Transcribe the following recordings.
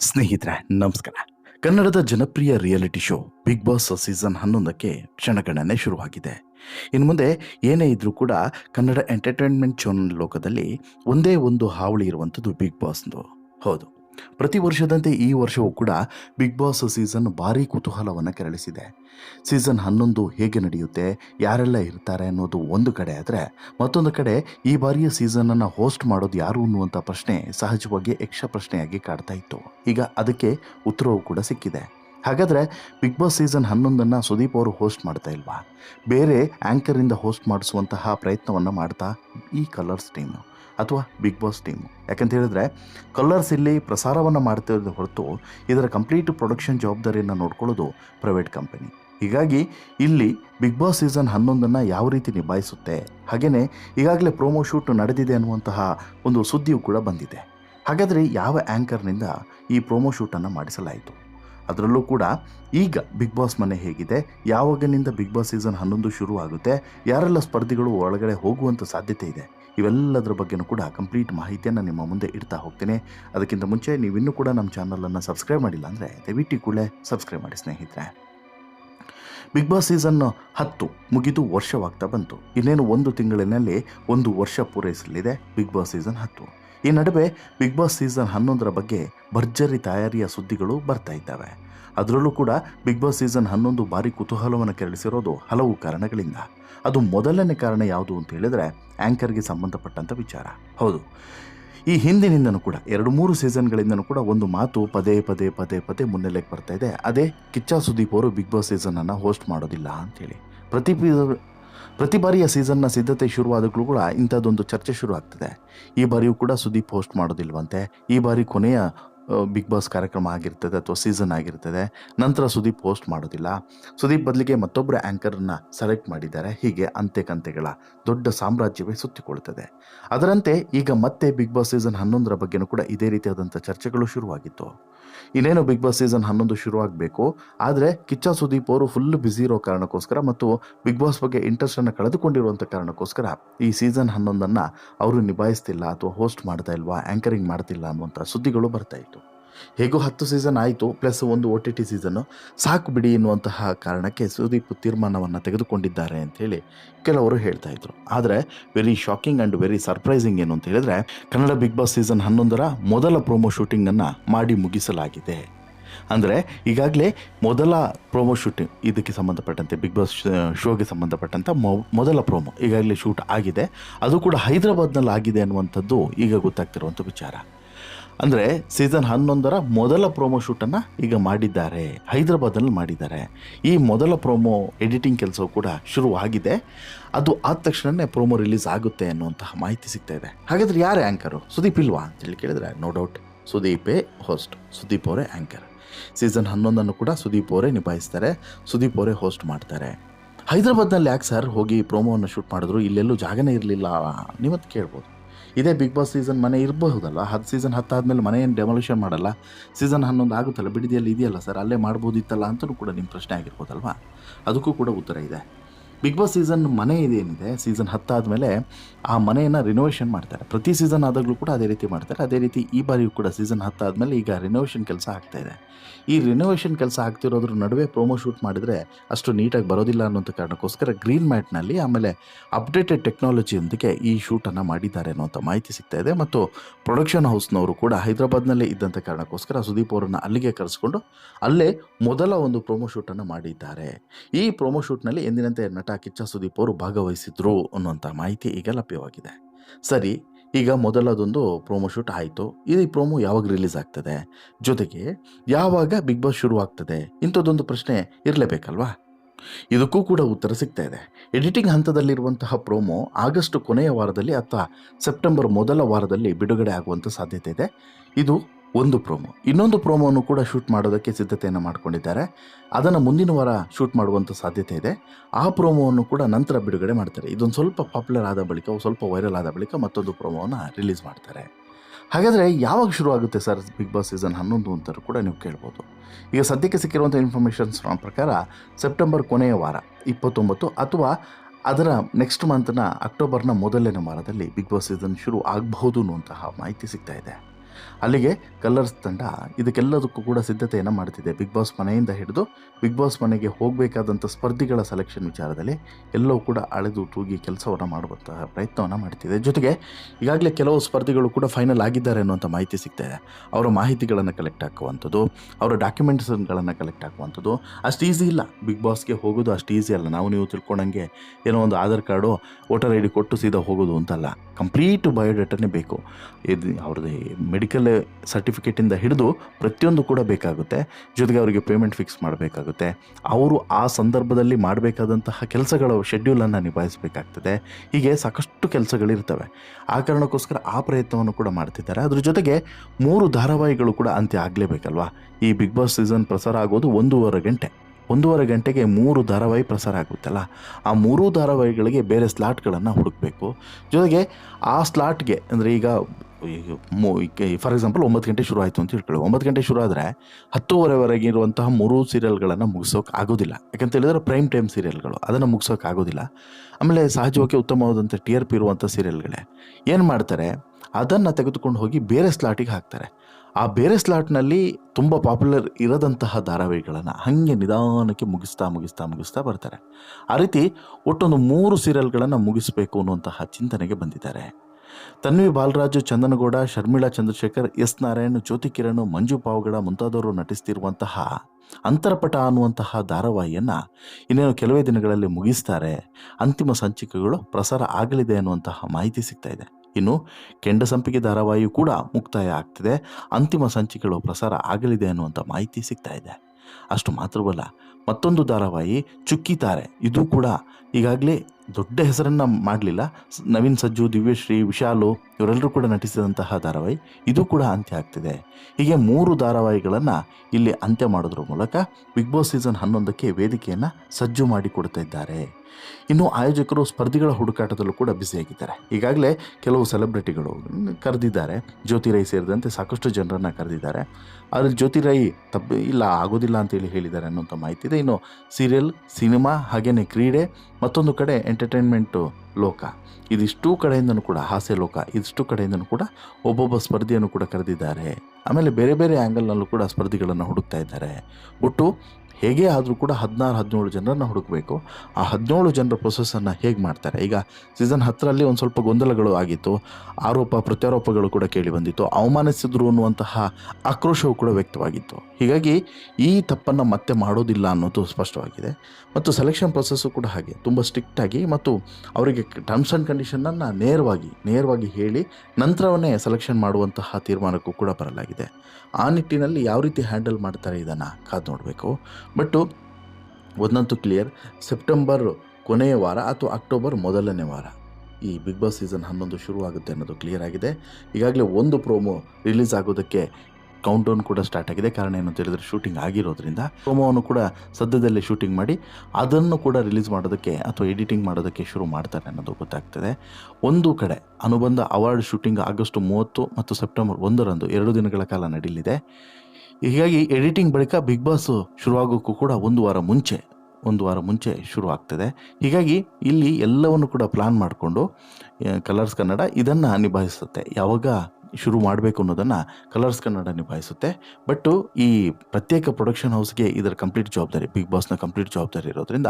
ಸ್ನೇಹಿತರೆ, ನಮಸ್ಕಾರ. ಕನ್ನಡದ ಜನಪ್ರಿಯ reality show Bigg Boss season ಹನ್ನೊಂದಕ್ಕೆ ಕ್ಷಣಗಣನೆ ಶುರುವಾಗಿದೆ. ಇನ್ನು ಮುಂದೆ ಏನೇ ಇದ್ರೂ ಕೂಡ ಕನ್ನಡ ಎಂಟರ್ಟೈನ್ಮೆಂಟ್ ಚಾನಲ್ ಲೋಕದಲ್ಲಿ ಒಂದೇ ಒಂದು ಹಾವಳಿ ಇರುವಂಥದ್ದು ಬಿಗ್ ಬಾಸ್ದು ಹೌದು. ಪ್ರತಿ ವರ್ಷದಂತೆ ಈ ವರ್ಷವೂ ಕೂಡ ಬಿಗ್ ಬಾಸ್ ಸೀಸನ್ ಭಾರಿ ಕುತೂಹಲವನ್ನು ಕೆರಳಿಸಿದೆ. ಸೀಸನ್ ಹನ್ನೊಂದು ಹೇಗೆ ನಡೆಯುತ್ತೆ, ಯಾರೆಲ್ಲ ಇರ್ತಾರೆ ಅನ್ನೋದು ಒಂದು ಕಡೆ ಆದರೆ ಮತ್ತೊಂದು ಕಡೆ ಈ ಬಾರಿಯ ಸೀಸನನ್ನು ಹೋಸ್ಟ್ ಮಾಡೋದು ಯಾರು ಅನ್ನುವಂಥ ಪ್ರಶ್ನೆ ಸಹಜವಾಗಿ ಯಕ್ಷ ಪ್ರಶ್ನೆಯಾಗಿ ಕಾಡ್ತಾ ಇತ್ತು. ಈಗ ಅದಕ್ಕೆ ಉತ್ತರವೂ ಕೂಡ ಸಿಕ್ಕಿದೆ. ಹಾಗಾದರೆ ಬಿಗ್ ಬಾಸ್ ಸೀಸನ್ ಹನ್ನೊಂದನ್ನು ಸುದೀಪ್ ಅವರು ಹೋಸ್ಟ್ ಮಾಡ್ತಾ ಇಲ್ವಾ? ಬೇರೆ ಆ್ಯಂಕರಿಂದ ಹೋಸ್ಟ್ ಮಾಡಿಸುವಂತಹ ಪ್ರಯತ್ನವನ್ನು ಮಾಡ್ತಾ ಈ ಕಲರ್ಸ್ ಟೀಮು ಅಥವಾ ಬಿಗ್ ಬಾಸ್ ಟೀಮು ಯಾಕಂತ ಹೇಳಿದ್ರೆ ಕಲರ್ಸ್ ಇಲ್ಲಿ ಪ್ರಸಾರವನ್ನು ಮಾಡ್ತಿರೋದು ಹೊರತು ಇದರ ಕಂಪ್ಲೀಟ್ ಪ್ರೊಡಕ್ಷನ್ ಜವಾಬ್ದಾರಿಯನ್ನು ನೋಡ್ಕೊಳ್ಳೋದು ಪ್ರೈವೇಟ್ ಕಂಪನಿ ಹೀಗಾಗಿ ಇಲ್ಲಿ ಬಿಗ್ ಬಾಸ್ ಸೀಸನ್ ಹನ್ನೊಂದನ್ನು ಯಾವ ರೀತಿ ನಿಭಾಯಿಸುತ್ತೆ ಹಾಗೆಯೇ ಈಗಾಗಲೇ ಪ್ರೋಮೋ ಶೂಟ್ ನಡೆದಿದೆ ಅನ್ನುವಂತಹ ಒಂದು ಸುದ್ದಿಯು ಕೂಡ ಬಂದಿದೆ. ಹಾಗಾದರೆ ಯಾವ ಆ್ಯಂಕರ್ನಿಂದ ಈ ಪ್ರೋಮೋ ಶೂಟನ್ನು ಮಾಡಿಸಲಾಯಿತು? ಅದರಲ್ಲೂ ಕೂಡ ಈಗ ಬಿಗ್ ಬಾಸ್ ಮನೆ ಹೇಗಿದೆ ಯಾವಾಗನಿಂದ ಬಿಗ್ ಬಾಸ್ ಸೀಸನ್ ಹನ್ನೊಂದು ಶುರುವಾಗುತ್ತೆ, ಯಾರೆಲ್ಲ ಸ್ಪರ್ಧಿಗಳು ಒಳಗಡೆ ಹೋಗುವಂಥ ಸಾಧ್ಯತೆ ಇದೆ ಇವೆಲ್ಲದರ ಬಗ್ಗೆನೂ ಕೂಡ ಕಂಪ್ಲೀಟ್ ಮಾಹಿತಿಯನ್ನು ನಿಮ್ಮ ಮುಂದೆ ಇಡ್ತಾ ಹೋಗ್ತೇನೆ. ಅದಕ್ಕಿಂತ ಮುಂಚೆ ನೀವಿನ್ನೂ ಕೂಡ ನಮ್ಮ ಚಾನಲನ್ನು ಸಬ್ಸ್ಕ್ರೈಬ್ ಮಾಡಿಲ್ಲ ಅಂದರೆ ದಯವಿಟ್ಟು ಕೂಡಲೇ ಸಬ್ಸ್ಕ್ರೈಬ್ ಮಾಡಿ ಸ್ನೇಹಿತರೆ. ಬಿಗ್ ಬಾಸ್ ಸೀಸನ್ ಹತ್ತು ಮುಗಿದು ವರ್ಷವಾಗ್ತಾ ಬಂತು. ಇನ್ನೇನು ಒಂದು ತಿಂಗಳಿನಲ್ಲಿ ಒಂದು ವರ್ಷ ಪೂರೈಸಲಿದೆ ಬಿಗ್ ಬಾಸ್ ಸೀಸನ್ ಹತ್ತು. ಈ ನಡುವೆ ಬಿಗ್ ಬಾಸ್ ಸೀಸನ್ ಹನ್ನೊಂದರ ಬಗ್ಗೆ ಭರ್ಜರಿ ತಯಾರಿಯ ಸುದ್ದಿಗಳು ಬರ್ತಾ ಇದ್ದಾವೆ. ಅದರಲ್ಲೂ ಕೂಡ ಬಿಗ್ ಬಾಸ್ ಸೀಸನ್ ಹನ್ನೊಂದು ಬಾರಿ ಕುತೂಹಲವನ್ನು ಕೆರಳಿಸಿರೋದು ಹಲವು ಕಾರಣಗಳಿಂದ. ಅದು ಮೊದಲನೇ ಕಾರಣ ಯಾವುದು ಅಂತ ಹೇಳಿದರೆ ಆ್ಯಂಕರ್ಗೆ ಸಂಬಂಧಪಟ್ಟಂಥ ವಿಚಾರ. ಹೌದು. ಈ ಹಿಂದಿನಿಂದನೂ ಕೂಡ, ಎರಡು ಮೂರು ಸೀಸನ್ಗಳಿಂದನೂ ಕೂಡ ಒಂದು ಮಾತು ಪದೇ ಪದೇ ಪದೇ ಪದೇ ಮುನ್ನೆಲೆಗೆ ಬರ್ತಾ ಇದೆ. ಅದೇ ಕಿಚ್ಚ ಸುದೀಪ್ ಅವರು ಬಿಗ್ ಬಾಸ್ ಸೀಸನನ್ನು ಹೋಸ್ಟ್ ಮಾಡೋದಿಲ್ಲ ಅಂತೇಳಿ. ಪ್ರತಿ ಪ್ರತಿ ಬಾರಿಯ ಸೀಸನ್ನ ಸಿದ್ಧತೆ ಶುರುವಾದಾಗಲೂ ಕೂಡ ಇಂಥದ್ದೊಂದು ಚರ್ಚೆ ಶುರು ಆಗ್ತದೆ ಈ ಬಾರಿಯೂ ಕೂಡ ಸುದೀಪ್ ಹೋಸ್ಟ್ ಮಾಡೋದಿಲ್ವಂತೆ. ಈ ಬಾರಿ ಕೊನೆಯ ಬಿಗ್ ಬಾಸ್ ಕಾರ್ಯಕ್ರಮ ಆಗಿರ್ತದೆ ಅಥವಾ ಸೀಸನ್ ಆಗಿರ್ತದೆ, ನಂತರ ಸುದೀಪ್ ಪೋಸ್ಟ್ ಮಾಡೋದಿಲ್ಲ. ಸುದೀಪ್ ಬದಲಿಗೆ ಮತ್ತೊಬ್ಬರ ಆ್ಯಂಕರನ್ನ ಸೆಲೆಕ್ಟ್ ಮಾಡಿದ್ದಾರೆ. ಹೀಗೆ ಅಂತೆ ಕಂತೆಗಳ ದೊಡ್ಡ ಸಾಮ್ರಾಜ್ಯವೇ ಸುತ್ತಿಕೊಳ್ಳುತ್ತದೆ ಅದರಂತೆ ಈಗ ಮತ್ತೆ ಬಿಗ್ ಬಾಸ್ ಸೀಸನ್ ಹನ್ನೊಂದರ ಬಗ್ಗೆನೂ ಕೂಡ ಇದೇ ರೀತಿಯಾದಂಥ ಚರ್ಚೆಗಳು ಶುರುವಾಗಿತ್ತು. ಇನ್ನೇನು ಬಿಗ್ ಬಾಸ್ ಸೀಸನ್ ಹನ್ನೊಂದು ಶುರುವಾಗಬೇಕು ಆದರೆ ಕಿಚ್ಚ ಸುದೀಪ್ ಅವರು ಫುಲ್ ಬ್ಯುಸಿ ಇರೋ ಕಾರಣಕ್ಕೋಸ್ಕರ ಮತ್ತು ಬಿಗ್ ಬಾಸ್ ಬಗ್ಗೆ ಇಂಟ್ರೆಸ್ಟನ್ನು ಕಳೆದುಕೊಂಡಿರುವಂಥ ಕಾರಣಕ್ಕೋಸ್ಕರ ಈ ಸೀಸನ್ ಹನ್ನೊಂದನ್ನು ಅವರು ನಿಭಾಯಿಸ್ತಿಲ್ಲ ಅಥವಾ ಹೋಸ್ಟ್ ಮಾಡ್ತಾ ಇಲ್ವಾ ಆ್ಯಂಕರಿಂಗ್ ಮಾಡ್ತಿಲ್ಲ ಅನ್ನುವಂಥ ಸುದ್ದಿಗಳು ಬರ್ತಾ ಇತ್ತು. ಹೇಗೂ ಹತ್ತು ಸೀಸನ್ ಆಯಿತು, ಪ್ಲಸ್ ಒಂದು ಒ ಟಿ ಟಿ ಸೀಸನ್ನು ಸಾಕು ಬಿಡಿ ಎನ್ನುವಂತಹ ಕಾರಣಕ್ಕೆ ಸುದೀಪ್ ತೀರ್ಮಾನವನ್ನು ತೆಗೆದುಕೊಂಡಿದ್ದಾರೆ ಅಂಥೇಳಿ ಕೆಲವರು ಹೇಳ್ತಾ ಇದ್ರು. ಆದರೆ very shocking and very surprising ಏನು ಅಂತ ಹೇಳಿದ್ರೆ, ಕನ್ನಡ ಬಿಗ್ ಬಾಸ್ ಸೀಸನ್ ಹನ್ನೊಂದರ ಮೊದಲ ಪ್ರೊಮೋ ಶೂಟಿಂಗನ್ನು ಮಾಡಿ ಮುಗಿಸಲಾಗಿದೆ. ಅಂದರೆ, ಈಗಾಗಲೇ ಮೊದಲ ಪ್ರೋಮೋ ಶೂಟಿಂಗ್ ಇದಕ್ಕೆ ಸಂಬಂಧಪಟ್ಟಂತೆ ಬಿಗ್ ಬಾಸ್ ಶೋಗೆ ಸಂಬಂಧಪಟ್ಟಂಥ ಮೊದಲ ಪ್ರೋಮೋ ಈಗಾಗಲೇ ಶೂಟ್ ಆಗಿದೆ. ಅದು ಕೂಡ ಹೈದರಾಬಾದ್ನಲ್ಲಿ ಆಗಿದೆ ಅನ್ನುವಂಥದ್ದು ಈಗ ಗೊತ್ತಾಗ್ತಿರುವಂಥ ವಿಚಾರ. ಅಂದರೆ ಸೀಸನ್ ಹನ್ನೊಂದರ ಮೊದಲ ಪ್ರೋಮೋ ಶೂಟನ್ನು ಈಗ ಮಾಡಿದ್ದಾರೆ ಹೈದರಾಬಾದಲ್ಲಿ ಮಾಡಿದ್ದಾರೆ. ಈ ಮೊದಲ ಪ್ರೋಮೋ ಎಡಿಟಿಂಗ್ ಕೆಲಸವು ಕೂಡ ಶುರುವಾಗಿದೆ. ಅದು ಆದ ತಕ್ಷಣವೇ ಪ್ರೋಮೋ ರಿಲೀಸ್ ಆಗುತ್ತೆ ಅನ್ನುವಂತಹ ಮಾಹಿತಿ ಸಿಗ್ತಾ ಇದೆ. ಹಾಗಾದ್ರೆ ಯಾರು ಆ್ಯಂಕರು ಸುದೀಪ್ ಇಲ್ವಾ ಅಂತ ಹೇಳಿ ಕೇಳಿದ್ರೆ ನೋ ಡೌಟ್ ಸುದೀಪೇ ಹೋಸ್ಟ್ ಸುದೀಪ್ ಅವರೇ ಆ್ಯಂಕರ್ ಸೀಸನ್ ಹನ್ನೊಂದನ್ನು ಕೂಡ ಸುದೀಪ್ ಅವರೇ ನಿಭಾಯಿಸ್ತಾರೆ, ಸುದೀಪ್ ಅವರೇ ಹೋಸ್ಟ್ ಮಾಡ್ತಾರೆ. ಹೈದರಾಬಾದ್ನಲ್ಲಿ ಯಾಕೆ ಸರ್ ಹೋಗಿ ಪ್ರೋಮೋವನ್ನು ಶೂಟ್ ಮಾಡಿದ್ರು? ಇಲ್ಲೆಲ್ಲೂ ಜಾಗನೇ ಇರಲಿಲ್ಲ. ನೀವತ್ತು ಕೇಳ್ಬೋದು. ಇದೇ ಬಿಗ್ ಬಾಸ್ ಸೀಸನ್ ಮನೆ ಇರಬಹುದಲ್ಲ? ಹತ್ತು ಸೀಸನ್ ಹತ್ತಾದಮೇಲೆ ಮನೆ ಏನು ಡೆಮಾಲಿಷನ್ ಮಾಡಲ್ಲ? ಸೀಸನ್ ಹನ್ನೊಂದು ಆಗುತ್ತಲ್ಲ? ಬಿಡದಿಯಲ್ಲಿ ಇದೆಯಲ್ಲ ಸರ್ ಅಲ್ಲೇ ಮಾಡ್ಬೋದಿತ್ತಲ್ಲ ಅಂತಲೂ ಕೂಡ ನಿಮ್ಮ ಪ್ರಶ್ನೆ ಆಗಿರ್ಬೋದಲ್ವಾ? ಅದಕ್ಕೂ ಕೂಡ ಉತ್ತರ ಇದೆ. ಬಿಗ್ ಬಾಸ್ ಸೀಸನ್ ಮನೆ ಇದೇನಿದೆ ಸೀಸನ್ ಹತ್ತಾದಮೇಲೆ ಆ ಮನೆಯನ್ನು ರಿನೋವೇಷನ್ ಮಾಡ್ತಾರೆ. ಪ್ರತಿ ಸೀಸನ್ ಆದಾಗಲೂ ಕೂಡ ಅದೇ ರೀತಿ ಮಾಡ್ತಾರೆ. ಅದೇ ರೀತಿ ಈ ಬಾರಿಯೂ ಕೂಡ ಸೀಸನ್ ಹತ್ತಾದಮೇಲೆ ಈಗ ರಿನೋವೇಷನ್ ಕೆಲಸ ಆಗ್ತಾ ಇದೆ. ಈ ರಿನೋವೇಷನ್ ಕೆಲಸ ಆಗ್ತಿರೋದ್ರ ನಡುವೆ ಪ್ರೋಮೋ ಶೂಟ್ ಮಾಡಿದರೆ ಅಷ್ಟು ನೀಟಾಗಿ ಬರೋದಿಲ್ಲ ಅನ್ನೋಂಥ ಕಾರಣಕ್ಕೋಸ್ಕರ ಗ್ರೀನ್ ಮ್ಯಾಟ್ನಲ್ಲಿ ಆಮೇಲೆ ಅಪ್ಡೇಟೆಡ್ ಟೆಕ್ನಾಲಜಿಯೊಂದಿಗೆ ಈ ಶೂಟನ್ನು ಮಾಡಿದ್ದಾರೆ ಅನ್ನೋಂಥ ಮಾಹಿತಿ ಸಿಗ್ತಾ ಇದೆ. ಮತ್ತು ಪ್ರೊಡಕ್ಷನ್ ಹೌಸ್ನವರು ಕೂಡ ಹೈದರಾಬಾದ್ನಲ್ಲೇ ಇದ್ದಂಥ ಕಾರಣಕ್ಕೋಸ್ಕರ ಸುದೀಪ್ ಅವರನ್ನು ಅಲ್ಲಿಗೆ ಕರೆಸ್ಕೊಂಡು ಅಲ್ಲೇ ಮೊದಲ ಒಂದು ಪ್ರೊಮೋ ಶೂಟನ್ನು ಮಾಡಿದ್ದಾರೆ. ಈ ಪ್ರೊಮೋ ಶೂಟ್ನಲ್ಲಿ ಎಂದಿನಂತೆ ಕಿಚ್ಚ ಸುದೀಪ್ ಅವರು ಭಾಗವಹಿಸಿದ್ರು ಅನ್ನುವಂಥ ಮಾಹಿತಿ ಈಗ ಲಭ್ಯವಾಗಿದೆ. ಸರಿ, ಈಗ ಮೊದಲದೊಂದು ಪ್ರೋಮೋ ಶೂಟ್ ಆಯಿತು. ಈ ಪ್ರೋಮೋ ಯಾವಾಗ ರಿಲೀಸ್ ಆಗ್ತದೆ? ಜೊತೆಗೆ ಯಾವಾಗ ಬಿಗ್ ಬಾಸ್ ಶುರು ಆಗ್ತದೆ? ಇಂಥದ್ದೊಂದು ಪ್ರಶ್ನೆ ಇರಲೇಬೇಕಲ್ವಾ? ಇದಕ್ಕೂ ಕೂಡ ಉತ್ತರ ಸಿಗ್ತಾ ಇದೆ. ಎಡಿಟಿಂಗ್ ಹಂತದಲ್ಲಿರುವಂತಹ ಪ್ರೋಮೋ ಆಗಸ್ಟ್ ಕೊನೆಯ ವಾರದಲ್ಲಿ ಅಥವಾ ಸೆಪ್ಟೆಂಬರ್ ಮೊದಲ ವಾರದಲ್ಲಿ ಬಿಡುಗಡೆ ಆಗುವಂಥ ಸಾಧ್ಯತೆ ಇದೆ. ಇದು ಒಂದು ಪ್ರೋಮೋ. ಇನ್ನೊಂದು ಪ್ರೋಮೋನು ಕೂಡ ಶೂಟ್ ಮಾಡೋದಕ್ಕೆ ಸಿದ್ಧತೆಯನ್ನು ಮಾಡಿಕೊಂಡಿದ್ದಾರೆ. ಅದನ್ನು ಮುಂದಿನ ವಾರ ಶೂಟ್ ಮಾಡುವಂಥ ಸಾಧ್ಯತೆ ಇದೆ. ಆ ಪ್ರೋಮೋವನ್ನು ಕೂಡ ನಂತರ ಬಿಡುಗಡೆ ಮಾಡ್ತಾರೆ. ಇದೊಂದು ಸ್ವಲ್ಪ ಪಾಪ್ಯುಲರ್ ಆದ ಬಳಿಕ, ಸ್ವಲ್ಪ ವೈರಲ್ ಆದ ಬಳಿಕ ಮತ್ತೊಂದು ಪ್ರೋಮೋವನ್ನು ರಿಲೀಸ್ ಮಾಡ್ತಾರೆ. ಹಾಗಾದರೆ ಯಾವಾಗ ಶುರು ಆಗುತ್ತೆ ಸರ್ ಬಿಗ್ ಬಾಸ್ ಸೀಸನ್ ಹನ್ನೊಂದು ಅಂತಲೂ ಕೂಡ ನೀವು ಕೇಳ್ಬೋದು. ಈಗ ಸದ್ಯಕ್ಕೆ ಸಿಕ್ಕಿರುವಂಥ ಇನ್ಫಾರ್ಮೇಷನ್ಸ್ ಪ್ರಕಾರ ಸೆಪ್ಟೆಂಬರ್ ಕೊನೆಯ ವಾರ, ಇಪ್ಪತ್ತೊಂಬತ್ತು ಅಥವಾ ಅದರ ನೆಕ್ಸ್ಟ್ ಮಂತ್ನ ಅಕ್ಟೋಬರ್ನ ಮೊದಲನೇ ವಾರದಲ್ಲಿ ಬಿಗ್ ಬಾಸ್ ಸೀಸನ್ ಶುರು ಆಗಬಹುದು ಅನ್ನುವಂತಹ ಮಾಹಿತಿ ಸಿಗ್ತಾ ಇದೆ. ಅಲ್ಲಿಗೆ ಕಲರ್ಸ್ ತಂಡ ಇದಕ್ಕೆಲ್ಲದಕ್ಕೂ ಕೂಡ ಸಿದ್ಧತೆಯನ್ನು ಮಾಡ್ತಿದೆ. ಬಿಗ್ ಬಾಸ್ ಮನೆಯಿಂದ ಹಿಡಿದು ಬಿಗ್ ಬಾಸ್ ಮನೆಗೆ ಹೋಗಬೇಕಾದಂಥ ಸ್ಪರ್ಧಿಗಳ ಸೆಲೆಕ್ಷನ್ ವಿಚಾರದಲ್ಲಿ ಎಲ್ಲವೂ ಕೂಡ ಅಳೆದು ತೂಗಿ ಕೆಲಸವನ್ನು ಮಾಡುವಂತಹ ಪ್ರಯತ್ನವನ್ನು ಮಾಡ್ತಿದೆ. ಜೊತೆಗೆ ಈಗಾಗಲೇ ಕೆಲವು ಸ್ಪರ್ಧಿಗಳು ಕೂಡ ಫೈನಲ್ ಆಗಿದ್ದಾರೆ ಅನ್ನುವಂಥ ಮಾಹಿತಿ ಸಿಗ್ತಾ ಅವರ ಮಾಹಿತಿಗಳನ್ನು ಕಲೆಕ್ಟ್ ಹಾಕುವಂಥದ್ದು, ಅವರ ಡಾಕ್ಯುಮೆಂಟ್ಸ್ಗಳನ್ನು ಕಲೆಕ್ಟ್ ಹಾಕುವಂಥದ್ದು, ಅಷ್ಟು ಈಸಿ ಇಲ್ಲ. ಬಿಗ್ ಬಾಸ್ಗೆ ಹೋಗೋದು ಅಷ್ಟು ಈಸಿ ಅಲ್ಲ. ನಾವು ನೀವು ತಿಳ್ಕೊಂಡಂಗೆ ಏನೋ ಒಂದು Aadhaar card, voter I D ಕೊಟ್ಟು ಸೀದಾ ಹೋಗೋದು ಅಂತಲ್ಲ. ಕಂಪ್ಲೀಟ್ ಬಯೋಡೇಟನೇ ಬೇಕು. ಇದು ಅವ್ರದ್ದು ಮೆಡಿಕಲ್ ಸರ್ಟಿಫಿಕೇಟಿಂದ ಹಿಡಿದು ಪ್ರತಿಯೊಂದು ಕೂಡ ಬೇಕಾಗುತ್ತೆ. ಜೊತೆಗೆ ಅವರಿಗೆ ಪೇಮೆಂಟ್ ಫಿಕ್ಸ್ ಮಾಡಬೇಕಾಗುತ್ತೆ. ಅವರು ಆ ಸಂದರ್ಭದಲ್ಲಿ ಮಾಡಬೇಕಾದಂತಹ ಕೆಲಸಗಳ ಶೆಡ್ಯೂಲನ್ನು ನಿಭಾಯಿಸಬೇಕಾಗ್ತದೆ. ಹೀಗೆ ಸಾಕಷ್ಟು ಕೆಲಸಗಳಿರ್ತವೆ. ಆ ಕಾರಣಕ್ಕೋಸ್ಕರ ಆ ಪ್ರಯತ್ನವನ್ನು ಕೂಡ ಮಾಡ್ತಿದ್ದಾರೆ. ಅದ್ರ ಜೊತೆಗೆ ಮೂರು ಧಾರಾವಾಹಿಗಳು ಕೂಡ ಅಂತ್ಯ ಆಗಲೇಬೇಕಲ್ವಾ? ಈ ಬಿಗ್ ಬಾಸ್ ಸೀಸನ್ ಪ್ರಸಾರ ಆಗೋದು ಒಂದೂವರೆ ಗಂಟೆ. ಒಂದೂವರೆ ಗಂಟೆಗೆ ಮೂರು ಧಾರಾವಾಹಿ ಪ್ರಸಾರ ಆಗುತ್ತಲ್ಲ? ಆ ಮೂರೂ ಧಾರಾವಾಹಿಗಳಿಗೆ ಬೇರೆ ಸ್ಲಾಟ್ಗಳನ್ನು ಹುಡುಕಬೇಕು. ಜೊತೆಗೆ ಆ ಸ್ಲಾಟ್ಗೆ ಅಂದರೆ ಈಗ ಫಾರ್ ಎಕ್ಸಾಂಪಲ್ ಒಂಬತ್ತು ಗಂಟೆ ಶುರು ಆಯಿತು ಅಂತ ಹೇಳ್ಕೊಳ್ಳಿ. ಒಂಬತ್ತು ಗಂಟೆ ಶುರು ಆದರೆ ಹತ್ತುವರೆವರೆಗೆ ಇರುವಂತಹ ಮೂರು ಸೀರಿಯಲ್ಗಳನ್ನು ಮುಗಿಸೋಕೆ ಆಗೋದಿಲ್ಲ. ಯಾಕಂತ ಹೇಳಿದ್ರೆ ಪ್ರೈಮ್ ಟೈಮ್ ಸೀರಿಯಲ್ಗಳು ಅದನ್ನು ಮುಗಿಸೋಕೆ ಆಗೋದಿಲ್ಲ. ಆಮೇಲೆ ಸಹಜವಾಗಿ ಉತ್ತಮವಾದಂಥ ಟಿ ಆರ್ ಪಿ ಇರುವಂಥ ಸೀರಿಯಲ್ಗಳೇ ಏನು ಮಾಡ್ತಾರೆ? ಅದನ್ನು ತೆಗೆದುಕೊಂಡು ಹೋಗಿ ಬೇರೆ ಸ್ಲಾಟಿಗೆ ಹಾಕ್ತಾರೆ. ಆ ಬೇರೆ ಸ್ಲಾಟ್ನಲ್ಲಿ ತುಂಬ ಪಾಪ್ಯುಲರ್ ಇರದಂತಹ ಧಾರಾವಾಹಿಗಳನ್ನು ಹಾಗೆ ನಿಧಾನಕ್ಕೆ ಮುಗಿಸ್ತಾ ಮುಗಿಸ್ತಾ ಮುಗಿಸ್ತಾ ಬರ್ತಾರೆ. ಆ ರೀತಿ ಒಟ್ಟೊಂದು ಮೂರು ಸೀರಿಯಲ್ಗಳನ್ನು ಮುಗಿಸಬೇಕು ಅನ್ನುವಂತಹ ಚಿಂತನೆಗೆ ಬಂದಿದ್ದಾರೆ. ತನ್ವಿ ಬಾಲರಾಜು, ಚಂದನಗೌಡ, ಶರ್ಮಿಳಾ ಚಂದ್ರಶೇಖರ್, ಎಸ್ ನಾರಾಯಣ್, ಜ್ಯೋತಿ ಕಿರಣ್, ಮಂಜು ಪಾವಗಡ ಮುಂತಾದವರು ನಟಿಸ್ತಿರುವಂತಹ ಅಂತರಪಟ ಅನ್ನುವಂತಹ ಧಾರಾವಾಹಿಯನ್ನು ಇನ್ನೇನು ಕೆಲವೇ ದಿನಗಳಲ್ಲಿ ಮುಗಿಸ್ತಾರೆ. ಅಂತಿಮ ಸಂಚಿಕೆಗಳು ಪ್ರಸಾರ ಆಗಲಿದೆ ಅನ್ನುವಂತಹ ಮಾಹಿತಿ ಸಿಗ್ತಾ ಇದೆ. ಇನ್ನು ಕೆಂಡ ಸಂಪಿಗೆ ಧಾರಾವಾಹಿಯು ಕೂಡ ಮುಕ್ತಾಯ ಆಗ್ತಿದೆ. ಅಂತಿಮ ಸಂಚಿಕೆಗಳು ಪ್ರಸಾರ ಆಗಲಿದೆ ಅನ್ನುವಂಥ ಮಾಹಿತಿ ಸಿಗ್ತಾ ಇದೆ. ಅಷ್ಟು ಮಾತ್ರವಲ್ಲ ಮತ್ತೊಂದು ಧಾರಾವಾಹಿ ಚುಕ್ಕಿತಾರೆ. ಇದು ಕೂಡ ಈಗಾಗಲೇ ದೊಡ್ಡ ಹೆಸರನ್ನು ಮಾಡಲಿಲ್ಲ. ನವೀನ್ ಸಜ್ಜು, ದಿವ್ಯಶ್ರೀ, ವಿಶಾಲು ಇವರೆಲ್ಲರೂ ಕೂಡ ನಟಿಸಿದಂತಹ ಧಾರಾವಾಹಿ. ಇದು ಕೂಡ ಅಂತ್ಯ ಆಗ್ತಿದೆ. ಹೀಗೆ ಮೂರು ಧಾರಾವಾಹಿಗಳನ್ನು ಇಲ್ಲಿ ಅಂತ್ಯ ಮಾಡೋದ್ರ ಮೂಲಕ ಬಿಗ್ ಬಾಸ್ ಸೀಸನ್ ಹನ್ನೊಂದಕ್ಕೆ ವೇದಿಕೆಯನ್ನು ಸಜ್ಜು ಮಾಡಿಕೊಡ್ತಾ ಇದ್ದಾರೆ. ಇನ್ನು ಆಯೋಜಕರು ಸ್ಪರ್ಧಿಗಳ ಹುಡುಕಾಟದಲ್ಲೂ ಕೂಡ ಬ್ಯುಸಿಯಾಗಿದ್ದಾರೆ ಈಗಾಗಲೇ ಕೆಲವು ಸೆಲೆಬ್ರಿಟಿಗಳು ಕರೆದಿದ್ದಾರೆ. ಜ್ಯೋತಿ ರೈ ಸೇರಿದಂತೆ ಸಾಕಷ್ಟು ಜನರನ್ನು ಕರೆದಿದ್ದಾರೆ. ಆದರೆ ಜ್ಯೋತಿ ರೈ ತಪ್ಪು ಇಲ್ಲ, ಆಗೋದಿಲ್ಲ ಅಂತೇಳಿ ಹೇಳಿದ್ದಾರೆ ಅನ್ನೋಂಥ ಮಾಹಿತಿ ಇನ್ನು ಸೀರಿಯಲ್, ಸಿನಿಮಾ ಹಾಗೆಯೇ ಕ್ರೀಡೆ, ಮತ್ತೊಂದು ಕಡೆ ಎಂಟರ್ಟೈನ್ಮೆಂಟು, ಲೋಕ. ಇದಿಷ್ಟು ಕಡೆಯಿಂದನೂ ಕೂಡ, ಹಾಸ್ಯ ಲೋಕ, ಇದಿಷ್ಟು ಕಡೆಯಿಂದನೂ ಕೂಡ ಒಬ್ಬೊಬ್ಬ ಸ್ಪರ್ಧಿಯನ್ನು ಕೂಡ ಕರೆದಿದ್ದಾರೆ. ಆಮೇಲೆ ಬೇರೆ ಬೇರೆ ಆ್ಯಂಗಲ್ನಲ್ಲೂ ಕೂಡ ಸ್ಪರ್ಧಿಗಳನ್ನು ಹುಡುಕ್ತಾ ಇದ್ದಾರೆ. ಒಟ್ಟು ಹೇಗೆ ಆದರೂ ಕೂಡ ಹದಿನಾರು, ಹದಿನೇಳು ಜನರನ್ನು ಹುಡುಕಬೇಕು. ಆ ಹದಿನೇಳು ಜನರ ಪ್ರೊಸೆಸನ್ನು ಹೇಗೆ ಮಾಡ್ತಾರೆ? ಈಗ ಸೀಸನ್ ಹತ್ತರಲ್ಲಿ ಒಂದು ಸ್ವಲ್ಪ ಗೊಂದಲಗಳು ಆಗಿತ್ತು. ಆರೋಪ, ಪ್ರತ್ಯಾರೋಪಗಳು ಕೂಡ ಕೇಳಿ ಬಂದಿತ್ತು. ಅವಮಾನಿಸಿದ್ರು ಅನ್ನುವಂತಹ ಆಕ್ರೋಶವು ಕೂಡ ವ್ಯಕ್ತವಾಗಿತ್ತು. ಹೀಗಾಗಿ ಈ ತಪ್ಪನ್ನು ಮತ್ತೆ ಮಾಡೋದಿಲ್ಲ ಅನ್ನೋದು ಸ್ಪಷ್ಟವಾಗಿದೆ. ಮತ್ತು ಸೆಲೆಕ್ಷನ್ ಪ್ರೊಸೆಸ್ಸು ಕೂಡ ಹಾಗೆ. ತುಂಬ ಸ್ಟ್ರಿಕ್ಟಾಗಿ ಮತ್ತು ಅವರಿಗೆ ಟರ್ಮ್ಸ್ ಆ್ಯಂಡ್ ಕಂಡೀಷನನ್ನು ನೇರವಾಗಿ ನೇರವಾಗಿ ಹೇಳಿ ನಂತರವನ್ನೇ ಸೆಲೆಕ್ಷನ್ ಮಾಡುವಂತಹ ತೀರ್ಮಾನಕ್ಕೂ ಕೂಡ ಬರಲಾಗಿದೆ. ಆ ನಿಟ್ಟಿನಲ್ಲಿ ಯಾವ ರೀತಿ ಹ್ಯಾಂಡಲ್ ಮಾಡ್ತಾರೆ ಇದನ್ನು ಕಾದು ನೋಡಬೇಕು. ಬಟ್ಟು ಒಂದಂತೂ ಕ್ಲಿಯರ್ ಸೆಪ್ಟೆಂಬರ್ ಕೊನೆಯ ವಾರ ಅಥವಾ ಅಕ್ಟೋಬರ್ ಮೊದಲನೇ ವಾರ. ಈ ಬಿಗ್ ಬಾಸ್ ಸೀಸನ್ ಹನ್ನೊಂದು ಶುರುವಾಗುತ್ತೆ ಅನ್ನೋದು ಕ್ಲಿಯರ್ ಆಗಿದೆ. ಈಗಾಗಲೇ ಒಂದು ಪ್ರೋಮೋ ರಿಲೀಸ್ ಆಗೋದಕ್ಕೆ ಕೌಂಟೌನ್ ಕೂಡ ಸ್ಟಾರ್ಟ್ ಆಗಿದೆ. ಕಾರಣ ಏನು ಅಂತ ಹೇಳಿದ್ರೆ ಶೂಟಿಂಗ್ ಆಗಿರೋದ್ರಿಂದ ಪ್ರೋಮೋವನ್ನು ಕೂಡ ಸದ್ಯದಲ್ಲೇ ಶೂಟಿಂಗ್ ಮಾಡಿ ಅದನ್ನು ಕೂಡ ರಿಲೀಸ್ ಮಾಡೋದಕ್ಕೆ ಅಥವಾ ಎಡಿಟಿಂಗ್ ಮಾಡೋದಕ್ಕೆ ಶುರು ಮಾಡ್ತಾರೆ ಅನ್ನೋದು ಗೊತ್ತಾಗ್ತದೆ. ಒಂದು ಕಡೆ ಅನುಬಂಧ ಅವಾರ್ಡ್ ಶೂಟಿಂಗ್ ಆಗಸ್ಟ್ ಮೂವತ್ತು ಮತ್ತು ಸೆಪ್ಟೆಂಬರ್ ಒಂದರಂದು ಎರಡು ದಿನಗಳ ಕಾಲ ನಡೀಲಿದೆ. ಹೀಗಾಗಿ ಎಡಿಟಿಂಗ್ ಬಳಿಕ ಬಿಗ್ ಬಾಸ್ ಶುರುವಾಗೋಕ್ಕೂ ಕೂಡ ಒಂದು ವಾರ ಮುಂಚೆ, ಒಂದು ವಾರ ಮುಂಚೆ ಶುರು ಆಗ್ತದೆ. ಹೀಗಾಗಿ ಇಲ್ಲಿ ಎಲ್ಲವನ್ನು ಕೂಡ ಪ್ಲಾನ್ ಮಾಡಿಕೊಂಡು ಕಲರ್ಸ್ ಕನ್ನಡ ಇದನ್ನು ನಿಭಾಯಿಸುತ್ತೆ. ಯಾವಾಗ ಶುರು ಮಾಡಬೇಕು ಅನ್ನೋದನ್ನು ಕಲರ್ಸ್ ಕನ್ನಡ ನಿಭಾಯಿಸುತ್ತೆ. ಬಟ್ಟು ಈ ಪ್ರತ್ಯೇಕ ಪ್ರೊಡಕ್ಷನ್ ಹೌಸ್ಗೆ ಇದರ ಕಂಪ್ಲೀಟ್ ಜವಾಬ್ದಾರಿ ಬಿಗ್ ಬಾಸ್ನ ಕಂಪ್ಲೀಟ್ ಜವಾಬ್ದಾರಿ ಇರೋದ್ರಿಂದ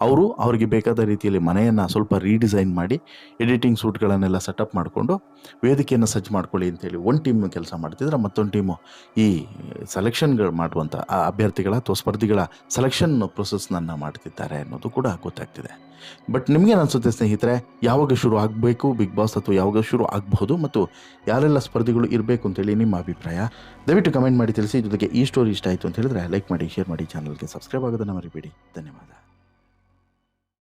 ಅವರು ಅವರಿಗೆ ಬೇಕಾದ ರೀತಿಯಲ್ಲಿ ಮನೆಯನ್ನು ಸ್ವಲ್ಪ ರೀಡಿಸೈನ್ ಮಾಡಿ ಎಡಿಟಿಂಗ್ ಸೂಟ್ಗಳನ್ನೆಲ್ಲ ಸೆಟಪ್ ಮಾಡಿಕೊಂಡು ವೇದಿಕೆಯನ್ನು ಸಜ್ಜು ಮಾಡ್ಕೊಳ್ಳಿ ಅಂತೇಳಿ ಒಂದು ಟೀಮ್ ಕೆಲಸ ಮಾಡ್ತಿದ್ರೆ ಮತ್ತೊಂದು ಟೀಮು ಈ ಸೆಲೆಕ್ಷನ್ಗಳು ಮಾಡುವಂಥ ಆ ಅಭ್ಯರ್ಥಿಗಳ ಅಥವಾ ಸ್ಪರ್ಧಿಗಳ ಸೆಲೆಕ್ಷನ್ ಪ್ರೊಸೆಸ್ನನ್ನು ಮಾಡ್ತಿದ್ದಾರೆ ಅನ್ನೋದು ಕೂಡ ಗೊತ್ತಾಗ್ತಿದೆ. ಬಟ್ ನಿಮಗೇನು ಅನಿಸುತ್ತೆ ಸ್ನೇಹಿತರೆ, ಯಾವಾಗ ಶುರು ಆಗಬೇಕು ಬಿಗ್ ಬಾಸ್ ಅಥವಾ ಯಾವಾಗ ಶುರು ಆಗಬಹುದು ಮತ್ತು ಯಾರೆಲ್ಲ ಸ್ಪರ್ಧಿಗಳು ಇರಬೇಕು ಅಂತೇಳಿ ನಿಮ್ಮ ಅಭಿಪ್ರಾಯ, ದಯವಿಟ್ಟು ಕಮೆಂಟ್ ಮಾಡಿ ತಿಳಿಸಿ. ಜೊತೆಗೆ ಈ ಸ್ಟೋರಿ ಇಷ್ಟ ಆಯಿತು ಅಂತ ಹೇಳಿದ್ರೆ ಲೈಕ್ ಮಾಡಿ ಶೇರ್ ಮಾಡಿ ಚಾನಲ್ಗೆ ಸಬ್ಸ್ಕ್ರೈಬ್ ಆಗೋದನ್ನು ಮರಿಬೇಡಿ. ಧನ್ಯವಾದ.